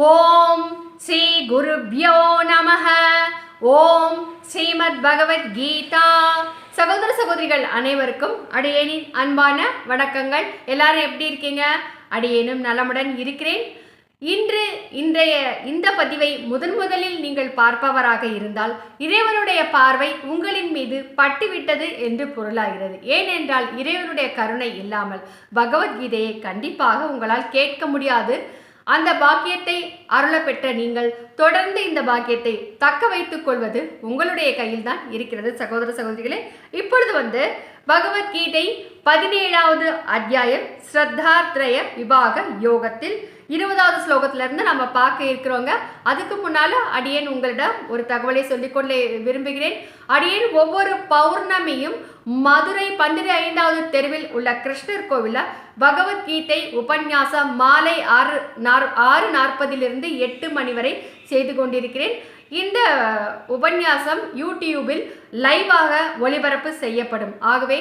ஓம் ஸ்ரீ குருப்யோ நம ஓம் ஸ்ரீமத் பகவத் கீதா. சகோதர சகோதரிகள் அனைவருக்கும் அடியேனின் அன்பான வணக்கங்கள். எல்லாரும் எப்படி இருக்கீங்க? அடியேனும் நலமுடன் இருக்கிறேன். இன்று இன்றைய இந்த பதிவை முதன் முதலில் நீங்கள் பார்ப்பவராக இருந்தால் இறைவனுடைய பார்வை உங்களின் மீது பட்டுவிட்டது என்று பொருளாகிறது. ஏனென்றால் இறைவனுடைய கருணை இல்லாமல் பகவத்கீதையை கண்டிப்பாக உங்களால் கேட்க முடியாது. அந்த பாக்கியத்தை அருள பெற்ற நீங்கள் தொடர்ந்து இந்த பாக்கியத்தை தக்க வைத்துக் கொள்வது உங்களுடைய கையில் தான் இருக்கிறது சகோதர சகோதரிகளே. இப்பொழுது வந்து பகவத்கீதை பதினேழாவது அத்தியாயம் ஸ்ரத்தாத்ரய விபாக யோகத்தில் இருபதாவது ஸ்லோகத்திலிருந்து நம்ம பார்க்க இருக்கிறோங்க. அதுக்கு முன்னால் அடியேன் உங்களிடம் ஒரு தகவலை சொல்லிக்கொள்ள விரும்புகிறேன். அடியேன் ஒவ்வொரு பௌர்ணமியும் மதுரை பன்னிரு ஐந்தாவது தெருவில் உள்ள கிருஷ்ணர் கோவிலில் பகவத்கீதை உபன்யாசம் மாலை ஆறு நாற் ஆறு நாற்பதிலிருந்து எட்டு மணி வரை செய்து கொண்டிருக்கிறேன். இந்த உபன்யாசம் யூடியூபில் லைவாக ஒளிபரப்பு செய்யப்படும். ஆகவே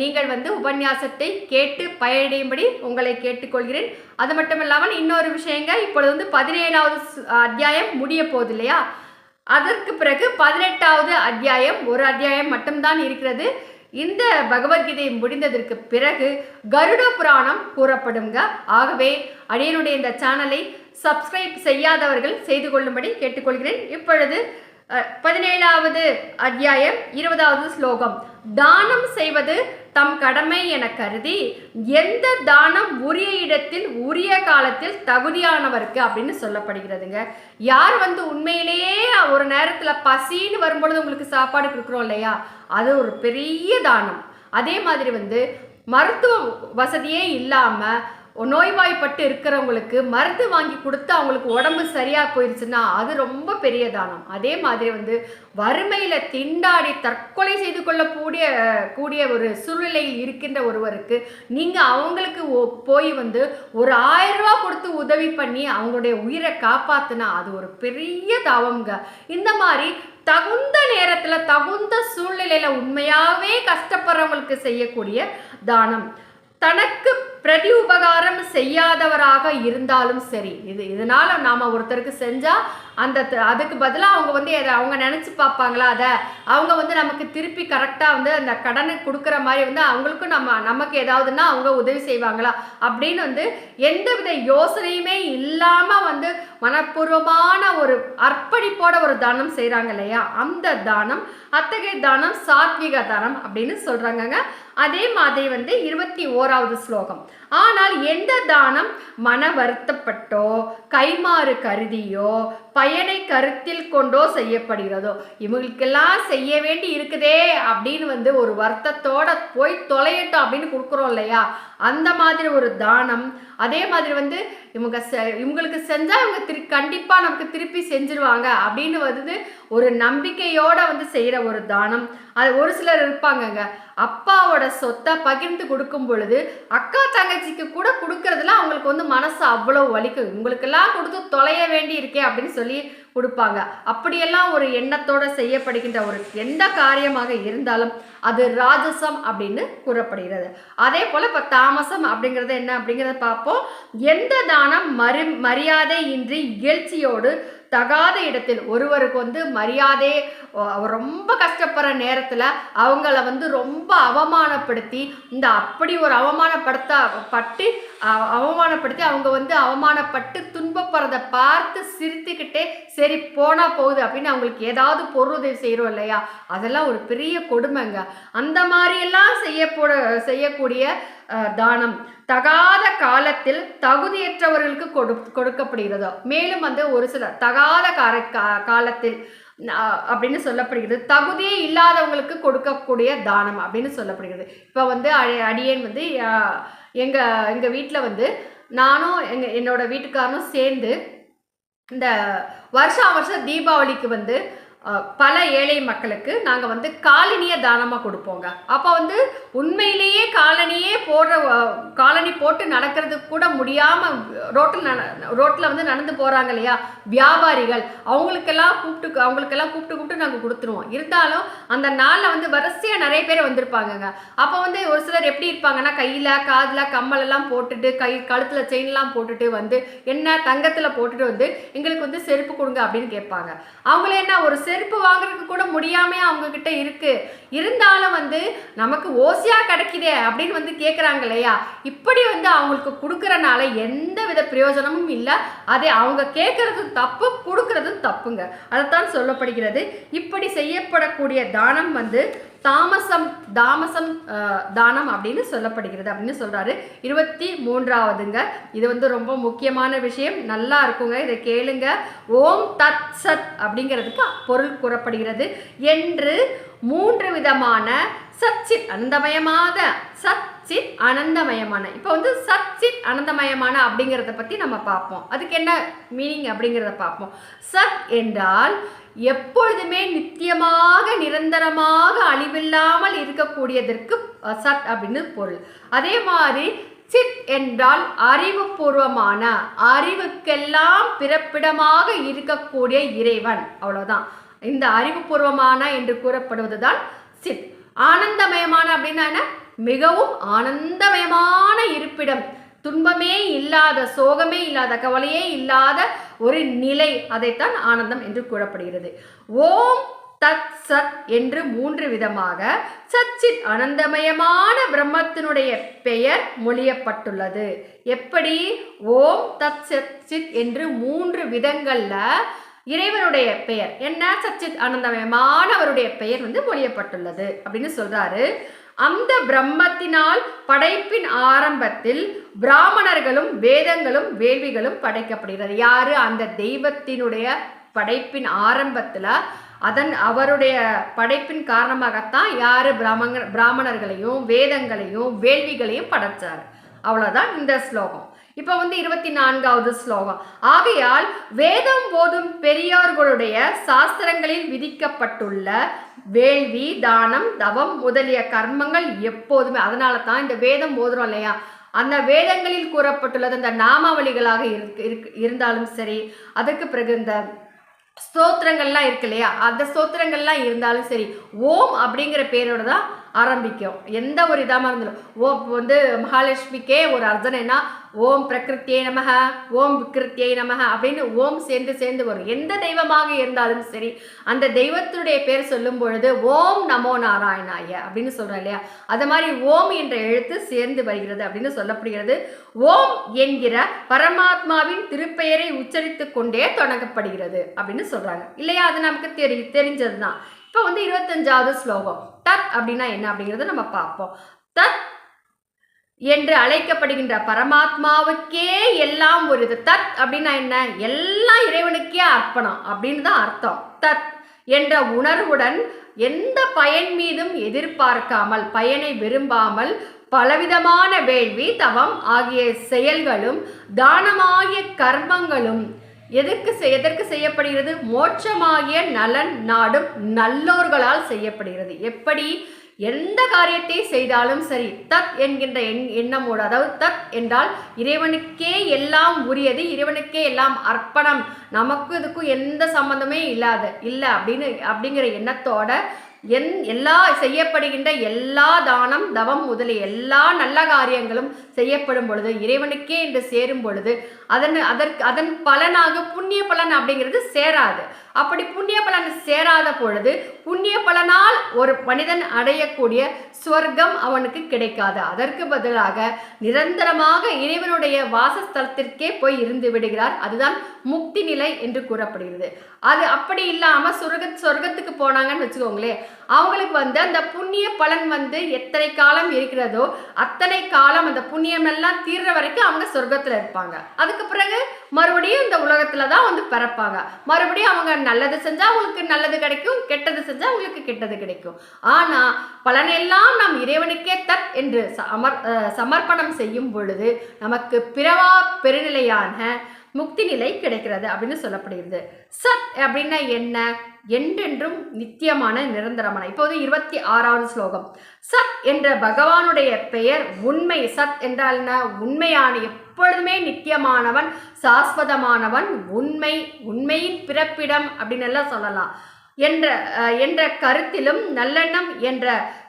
நீங்கள் வந்து உபன்யாசத்தை கேட்டு பயனடையும்படி உங்களை கேட்டுக்கொள்கிறேன். அது மட்டும் இல்லாமல் இன்னொரு விஷயங்க இப்பொழுது வந்து பதினேழாவது அத்தியாயம் முடிய போகுது இல்லையா? அதற்கு பிறகு பதினெட்டாவது அத்தியாயம் ஒரு அத்தியாயம் மட்டும்தான் இருக்கிறது. இந்த பகவத்கீதை முடிந்ததற்கு பிறகு கருட புராணம் கூறப்படுங்க. ஆகவே அடியனுடைய இந்த சேனலை சப்ஸ்கிரைப் செய்யாதவர்கள் செய்து கொள்ளும்படி கேட்டுக்கொள்கிறேன். இப்பொழுது பதினேழாவது அத்தியாயம் இருபதாவது ஸ்லோகம். தானம் செய்வது தம் கடமை என கருதி எந்த தானம் உரிய இடத்தில் உரிய காலத்தில் தகுதியானவருக்கு அப்படின்னு சொல்லப்படுகிறதுங்க. யார் வந்து உண்மையிலேயே ஒரு நேரத்தில் பசின்னு வரும்பொழுது உங்களுக்கு சாப்பாடு கொடுக்குறோம் இல்லையா? அது ஒரு பெரிய தானம். அதே மாதிரி வந்து மருத்துவ வசதியே இல்லாமல் நோய்வாய்ப்பட்டு இருக்கிறவங்களுக்கு மருந்து வாங்கி கொடுத்து அவங்களுக்கு உடம்பு சரியாக போயிடுச்சுன்னா அது ரொம்ப பெரிய தானம். அதே மாதிரி வந்து வறுமையில் திண்டாடி தற்கொலை செய்து கொள்ளக்கூடிய கூடிய ஒரு சூழ்நிலையில் இருக்கின்ற ஒருவருக்கு நீங்கள் அவங்களுக்கு போய் வந்து ஒரு ஆயிரம் ரூபா கொடுத்து உதவி பண்ணி அவங்களுடைய உயிரை காப்பாற்றினா அது ஒரு பெரிய தவம்ங்க. இந்த மாதிரி தகுந்த நேரத்தில் தகுந்த சூழ்நிலையில் உண்மையாகவே கஷ்டப்படுறவங்களுக்கு செய்யக்கூடிய தானம். தனக்கு பிரதி உபகாரம் செய்யாதவராக இருந்தாலும் சரி. இது இதனால நாம ஒருத்தருக்கு செஞ்சா அந்த அதுக்கு பதிலாக அவங்க வந்து எதை அவங்க நினச்சி பார்ப்பாங்களா அதை? அவங்க வந்து நமக்கு திருப்பி கரெக்டாக வந்து அந்த கடனை கொடுக்குற மாதிரி வந்து அவங்களுக்கும் நம்ம நமக்கு ஏதாவதுன்னா அவங்க உதவி செய்வாங்களா? அப்படின்னு வந்து எந்தவித யோசனையுமே இல்லாமல் வந்து மனப்பூர்வமான ஒரு அர்ப்பணிப்போட ஒரு தானம் செய்கிறாங்க இல்லையா? அந்த தானம் அத்தகைய தானம் சாத்விக தானம் அப்படின்னு சொல்கிறாங்கங்க அதே மாதிரி வந்து இருபத்தி ஓராவது ஸ்லோகம். ஆனால் எந்த தானம் மன வருத்தப்பட்டோ கைமாறு கருதியோ பயனை கருத்தில் கொண்டோ செய்யப்படுகிறதோ? இவங்களுக்கெல்லாம் செய்ய வேண்டி இருக்குதே அப்படின்னு வந்து ஒரு வருத்தத்தோட போய் தொலையட்டும் அப்படின்னு கொடுக்குறோம் இல்லையா? அந்த மாதிரி ஒரு தானம் அதே மாதிரி வந்து இவங்க செ- இவங்களுக்கு செஞ்சா இவங்க திரு கண்டிப்பாக நமக்கு திருப்பி செஞ்சிருவாங்க அப்படின்னு வந்து ஒரு நம்பிக்கையோட வந்து செய்கிற ஒரு தானம். அது ஒரு சிலர் இருப்பாங்கங்க. அப்பாவோட சொத்தை பகிர்ந்து கொடுக்கும் பொழுது அக்கா தங்கச்சிக்கு கூட கொடுக்கறதுல அவங்களுக்கு வந்து மனசு அவ்வளோ வலிக்கும். உங்களுக்கெல்லாம் கொடுத்து தொலைய வேண்டி இருக்கே அப்படின்னு சொல்லி கொடுப்பாங்க. அப்படியெல்லாம் ஒரு எண்ணத்தோட செய்யப்படுகின்ற ஒரு எந்த காரியமாக இருந்தாலும் அது ராஜசம் அப்படின்னு கூறப்படுகிறது. அதே போல் இப்போ தாமசம் அப்படிங்கிறது என்ன அப்படிங்கிறத பார்ப்போம். எந்த தானம் மறு மரியாதை இன்றி இகழ்ச்சியோடு தகாத இடத்தில் ஒருவருக்கு வந்து மரியாதை ரொம்ப கஷ்டப்படுற நேரத்தில் அவங்கள வந்து ரொம்ப அவமானப்படுத்தி இந்த அப்படி ஒரு அவமானப்படுத்த பட்டு அவமானப்படுத்தி அவங்க வந்து அவமானப்பட்டு துன்பப்படுறத பார்த்து சிரித்துக்கிட்டே சரி போனால் போகுது அப்படின்னு அவங்களுக்கு ஏதாவது பொருளுதவி செய்கிறோம் இல்லையா? அதெல்லாம் ஒரு பெரிய கொடுமைங்க. அந்த மாதிரியெல்லாம் செய்யப்போட செய்யக்கூடிய தானம். தகாத காலத்தில் தகுதியற்றவர்களுக்கு கொடு கொடுக்கப்படுகிறதோ. மேலும் வந்து ஒரு சில தகாத கார கா- காலத்தில் அப்படின்னு சொல்லப்படுகிறது. தகுதியே இல்லாதவங்களுக்கு கொடுக்கக்கூடிய தானம் அப்படின்னு சொல்லப்படுகிறது. இப்போ வந்து அடி- அடியேன் வந்து எங்கள் எங்கள் வீட்டில் வந்து நானும் எங்கள் என்னோடய வீட்டுக்காரனும் சேர்ந்து இந்த வருஷம் வருஷம் தீபாவளிக்கு வந்து பல ஏழை மக்களுக்கு நாங்கள் வந்து காலனியை தானமாக கொடுப்போங்க. அப்போ வந்து உண்மையிலேயே காலனியே போடுற காலனி போட்டு நடக்கிறது கூட முடியாமல் ரோட்டில் நட ரோட்டில் வந்து நடந்து போகிறாங்க இல்லையா? வியாபாரிகள். அவங்களுக்கெல்லாம் கூப்பிட்டு அவங்களுக்கெல்லாம் கூப்பிட்டு கூப்பிட்டு நாங்கள் கொடுத்துருவோம். இருந்தாலும் அந்த நாளில் வந்து வரிசையாக நிறைய பேர் வந்திருப்பாங்கங்க. அப்போ வந்து ஒரு சிலர் எப்படி இருப்பாங்கன்னா கையில் காதில் கம்மலெல்லாம் போட்டுட்டு கை கழுத்தில் செயின்லாம் போட்டுட்டு வந்து என்ன தங்கத்தில் போட்டுட்டு வந்து எங்களுக்கு வந்து செருப்பு கொடுங்க அப்படின்னு கேட்பாங்க. அவங்களே என்ன ஒரு செருப்பு வாங்குறதுக்கு கூட முடியாமையே அவங்க கிட்ட இருக்கு. இருந்தாலும் வந்து நமக்கு ஓசியா கிடைக்குதே அப்படின்னு வந்து கேட்குறாங்க இல்லையா? இப்படி வந்து அவங்களுக்கு கொடுக்கறனால எந்த வித பிரயோஜனமும் இல்லை. அதை அவங்க கேட்கறதும் தப்பு கொடுக்கறதும் தப்புங்க. அதைத்தான் சொல்லப்படுகிறது. இப்படி செய்யப்படக்கூடிய தானம் வந்து தாமசம் தாமசம் தானம் அப்படின்னு சொல்லப்படுகிறது அப்படின்னு சொல்கிறாரு இருபத்தி மூன்றாவதுங்க. இது வந்து ரொம்ப முக்கியமான விஷயம். நல்லா இருக்குங்க. இதை கேளுங்க. ஓம் தத் சத் அப்படிங்கிறதுக்கு பொருள் கூறப்படுகிறது. என்று மூன்று விதமான சச்சித் சத் சித் அனந்தமயமான இப்போ வந்து சத் சித் அனந்தமயமான அப்படிங்கிறத பற்றி நம்ம பார்ப்போம். அதுக்கு என்ன மீனிங் அப்படிங்கிறத பார்ப்போம். சத் என்றால் எப்பொழுதுமே நித்தியமாக நிரந்தரமாக அழிவில்லாமல் இருக்கக்கூடியதற்கு சத் அப்படின்னு பொருள். அதே மாதிரி சித் என்றால் அறிவுபூர்வமான அறிவுக்கெல்லாம் பிறப்பிடமாக இருக்கக்கூடிய இறைவன். அவ்வளோதான் இந்த அறிவுபூர்வமான என்று கூறப்படுவதுதான் சித். ஆனந்தமயமான அப்படின்னா என்ன? மிகவும் ஆனந்தமயமான இருப்பிடம். துன்பமே இல்லாத சோகமே இல்லாத கவலையே இல்லாத ஒரு நிலை. அதைத்தான் ஆனந்தம் என்று கூறப்படுகிறது. ஓம் தத் சத் என்று மூன்று விதமாக சச்சித் ஆனந்தமயமான பிரம்மத்தினுடைய பெயர் மொழியப்பட்டுள்ளது. எப்படி? ஓம் தத் சச்சித் என்று மூன்று விதங்கள்ல இறைவனுடைய பெயர். என்ன? சச்சித் ஆனந்தமயமான அவருடைய பெயர் வந்து மொழியப்பட்டுள்ளது அப்படின்னு சொல்றாரு. அந்த பிரம்மத்தினால் படைப்பின் ஆரம்பத்தில் பிராமணர்களும் வேதங்களும் வேள்விகளும் படைக்கப்படுகிறது. யாரு? அந்த தெய்வத்தினுடைய படைப்பின் ஆரம்பத்தில் அதன் அவருடைய படைப்பின் காரணமாகத்தான் யார்? பிராமண பிராமணர்களையும் வேதங்களையும் வேள்விகளையும் படைச்சார். அவ்வளோதான் இந்த ஸ்லோகம். இப்போ வந்து இருபத்தி நான்காவது ஸ்லோகம். ஆகையால் வேதம் போதும் பெரியோர்களுடைய சாஸ்திரங்களில் விதிக்கப்பட்டுள்ள வேள்வி தானம் தவம் முதலிய கர்மங்கள் எப்போதுமே அதனால தான் இந்த வேதம் போதுறோம் இல்லையா? அந்த வேதங்களில் கூறப்பட்டுள்ளது அந்த நாமாவளிகளாக இருக்கு இருந்தாலும் சரி அதுக்கு பிறகு இந்த ஸ்தோத்திரங்கள்லாம் இருக்கு இல்லையா? அந்த ஸ்தோத்திரங்கள்லாம் இருந்தாலும் சரி ஓம் அப்படிங்கிற பேரோட தான் ஆரம்பிக்கும். எந்த ஒரு இதாக இருந்தாலும். ஓம் வந்து மகாலட்சுமிக்கே ஒரு அர்ச்சனைனா ஓம் பிரகிருத்தியை நமக ஓம் விக்கிருத்தியை நமக அப்படின்னு ஓம் சேர்ந்து சேர்ந்து வரும். எந்த தெய்வமாக இருந்தாலும் சரி அந்த தெய்வத்துடைய பேர் சொல்லும் பொழுது ஓம் நமோ நாராயணாய அப்படின்னு சொல்கிறோம் இல்லையா? அது மாதிரி ஓம் என்ற எழுத்து சேர்ந்து வருகிறது அப்படின்னு சொல்லப்படுகிறது. ஓம் என்கிற பரமாத்மாவின் திருப்பெயரை உச்சரித்து கொண்டே தொடங்கப்படுகிறது அப்படின்னு சொல்கிறாங்க இல்லையா? அது நமக்கு தெரி தெரிஞ்சது தான் இப்போ வந்து இருபத்தஞ்சாவது ஸ்லோகம். தத் அப்படின்னா என்ன அப்படிங்கிறத நம்ம பார்ப்போம். தத் என்று அழைக்கப்படுகின்ற பரமாத்மாவுக்கே எல்லாம் ஒரு இது தத் அப்படின்னா என்ன? எல்லாம் இறைவனுக்கே அர்ப்பணம் அப்படின்னு தான் அர்த்தம். தத் என்ற உணர்வுடன் எந்த பயன் மீதும் எதிர்பார்க்காமல் பயனை விரும்பாமல் பலவிதமான வேள்வி தவம் ஆகிய செயல்களும் தானமாகிய கர்மங்களும் எதற்கு செய்- எதற்கு செய்யப்படுகிறது? மோட்சமாகிய நலன் நாடும் நல்லோர்களால் செய்யப்படுகிறது. எப்படி? எந்த காரியத்தை செய்தாலும் சரி தத் என்கின்ற எண் எண்ணமோடு அதாவது தத் என்றால் இறைவனுக்கே எல்லாம் உரியது இறைவனுக்கே எல்லாம் அர்ப்பணம். நமக்கும் இதுக்கும் எந்த சம்பந்தமே இல்லாத இல்லை அப்படின்னு அப்படிங்கிற எண்ணத்தோட என் எல்லா செய்யப்படுகின்ற எல்லா தானம் தவம் முதலிய எல்லா நல்ல காரியங்களும் செய்யப்படும் பொழுது இறைவனுக்கே என்று சேரும் பொழுது அதன் அதற்கு அதன் பலனாக புண்ணிய பலன் அப்படிங்கிறது சேராது. அப்படி புண்ணிய பலன் சேராத பொழுது புண்ணிய பலனால் ஒரு மனிதன் அடையக்கூடிய சொர்க்கம் அவனுக்கு கிடைக்காது. அதற்கு பதிலாக நிரந்தரமாக இறைவனுடைய வாசஸ்தலத்திற்கே போய் இருந்து விடுகிறார். அதுதான் முக்தி நிலை என்று கூறப்படுகிறது. அது அப்படி இல்லாம சொர்க்க சொர்க்கத்துக்கு போனாங்கன்னு வச்சுக்கோங்களேன். அவங்களுக்கு வந்து அந்த புண்ணிய பலன் வந்து எத்தனை காலம் இருக்கிறதோ அத்தனை காலம் அந்த புண்ணியம் எல்லாம் தீர்ற வரைக்கும் அவங்க சொர்க்கத்துல இருப்பாங்க. அதுக்கு பிறகு மறுபடியும் இந்த உலகத்தில் தான் வந்து பிறப்பாங்க. மறுபடியும் அவங்க நல்லது செஞ்சால் உங்களுக்கு நல்லது கிடைக்கும் கெட்டது செஞ்சால் உங்களுக்கு கெட்டது கிடைக்கும். ஆனால் பலனெல்லாம் நாம் இறைவனுக்கே தத் என்று சமர் சமர்ப்பணம் செய்யும் பொழுது நமக்கு பிறவா பெருநிலையான முக்தி நிலை கிடைக்கிறது அப்படின்னு சொல்லப்படுகிறது. சத் அப்படின்னா என்ன? என்றென்றும் நித்தியமான நிரந்தரமான. இப்போது இருபத்தி ஆறாவது ஸ்லோகம். சத் என்ற பகவானுடைய பெயர் உண்மை. சத் என்றால் என்ன உண்மையான எப்பொழுதுமே நித்தியமானவன் சாஸ்வதமானவன் உண்மை உண்மையின் பிறப்பிடம் அப்படின்னு எல்லாம் சொல்லலாம். என்ற என்ற கருத்திலும் நல்லெண்ணம் என்ற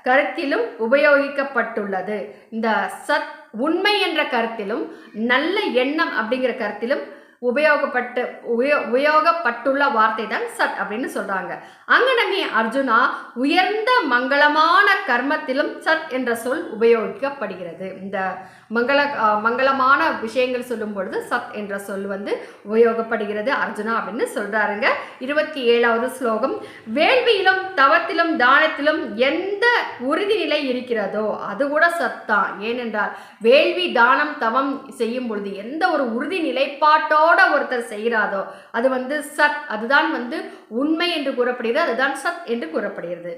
கருத்திலும் உபயோகிக்கப்பட்டுள்ளது. இந்த சத் உண்மை என்ற கருத்திலும் நல்ல எண்ணம் அப்படிங்கிற கருத்திலும் உபயோகப்பட்டு உபயோ உபயோகப்பட்டுள்ள வார்த்தை தான் சத் அப்படின்னு சொல்கிறாங்க அங்கனமே அர்ஜுனா உயர்ந்த மங்களமான கர்மத்திலும் சத் என்ற சொல் உபயோகிக்கப்படுகிறது. இந்த மங்கள மங்களமான விஷயங்கள் சொல்லும் பொழுது சத் என்ற சொல் வந்து உபயோகப்படுகிறது. அர்ஜுனா அப்படின்னு சொல்றாருங்க. இருபத்தி ஏழாவது ஸ்லோகம். வேள்வியிலும் தவத்திலும் தானத்திலும் எந்த உறுதிநிலை இருக்கிறதோ அது கூட சத்தான் ஏனென்றால் வேள்வி தானம் தவம் செய்யும் பொழுது எந்த ஒரு உறுதி நிலைப்பாட்டோட ஒருத்தர் செய்கிறாரோ அது வந்து சத். அதுதான் வந்து உண்மை என்று கூறப்படுகிறது. அதுதான் சத் என்று கூறப்படுகிறது.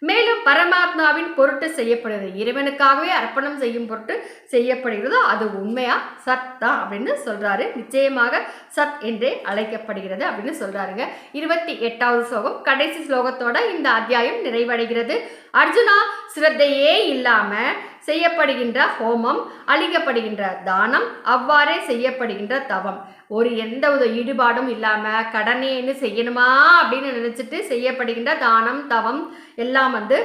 மேலும் பரமாத்மாவின் பொருட்டு செய்யப்படுகிறது. இறைவனுக்காகவே அர்ப்பணம் செய்யும் பொருட்டு செய்யப்படுகிறதோ அது உண்மையா? சத் தான் அப்படின்னு சொல்றாரு. நிச்சயமாக சத் என்றே அழைக்கப்படுகிறது அப்படின்னு சொல்றாருங்க. இருபத்தி எட்டாவது ஸ்லோகம். கடைசி ஸ்லோகத்தோட இந்த அத்தியாயம் நிறைவடைகிறது. அர்ஜுனா சிரத்தையே இல்லாம செய்யப்படுகின்ற ஹோமம் அளிக்கப்படுகின்ற தானம் அவ்வாறே செய்யப்படுகின்ற தவம். ஒரு எந்த வித ஈடுபாடும் இல்லாமல் கடனேன்னு செய்யணுமா அப்படின்னு நினச்சிட்டு செய்யப்படுகின்ற தானம் தவம் எல்லாம் வந்து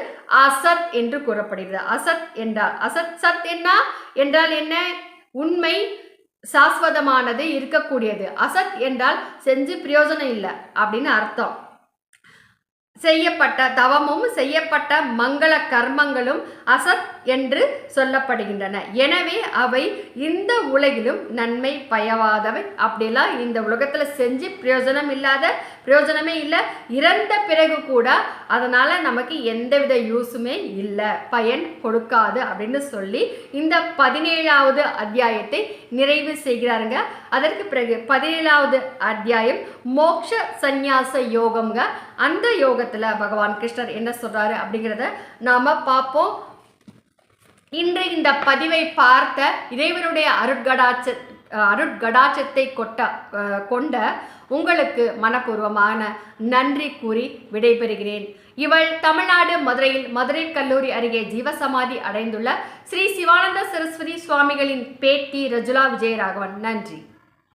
அசத் என்று கூறப்படுகிறது. அசத் என்றால் அசத் சத் என்ன? என்றால் என்ன? உண்மை சாஸ்வதமானது இருக்கக்கூடியது. அசத் என்றால் செஞ்சு பிரயோஜனம் இல்லை அப்படின்னு அர்த்தம். செய்யப்பட்ட தவமும் செய்யப்பட்ட மங்கள கர்மங்களும் அசத் என்று சொல்லப்படுகின்றன. எனவே அவை இந்த உலகிலும் நன்மை பயவாதவை. அப்படிலாம் இந்த உலகத்தில் செஞ்சு பிரயோஜனம் இல்லாத பிரயோஜனமே இல்லை. இறந்த பிறகு கூட அதனால் நமக்கு எந்தவித யூஸுமே இல்லை. பயன் கொடுக்காது அப்படின்னு சொல்லி இந்த பதினேழாவது அத்தியாயத்தை நிறைவு செய்கிறாருங்க. அதற்கு பிறகு பதினேழாவது அத்தியாயம் மோக்ஷ சந்நியாச யோகம்ங்க. அந்த யோகத்தில் பகவான் கிருஷ்ணர் என்ன சொல்கிறாரு அப்படிங்கிறத நாம் பார்ப்போம். இன்று இந்த பதிவை பார்த்த இறைவனுடைய அருட்கடாச்ச அருட்கடாட்சத்தை அருட்கடாச்சத்தை கொட்ட கொண்ட உங்களுக்கு மனப்பூர்வமான நன்றி கூறி விடைபெறுகிறேன். இவள் தமிழ்நாடு மதுரையில் மதுரை கல்லூரி அருகே ஜீவசமாதி அடைந்துள்ள ஸ்ரீ சிவானந்த சரஸ்வதி சுவாமிகளின் பேட்டி ரஜுலா விஜயராகவன். நன்றி.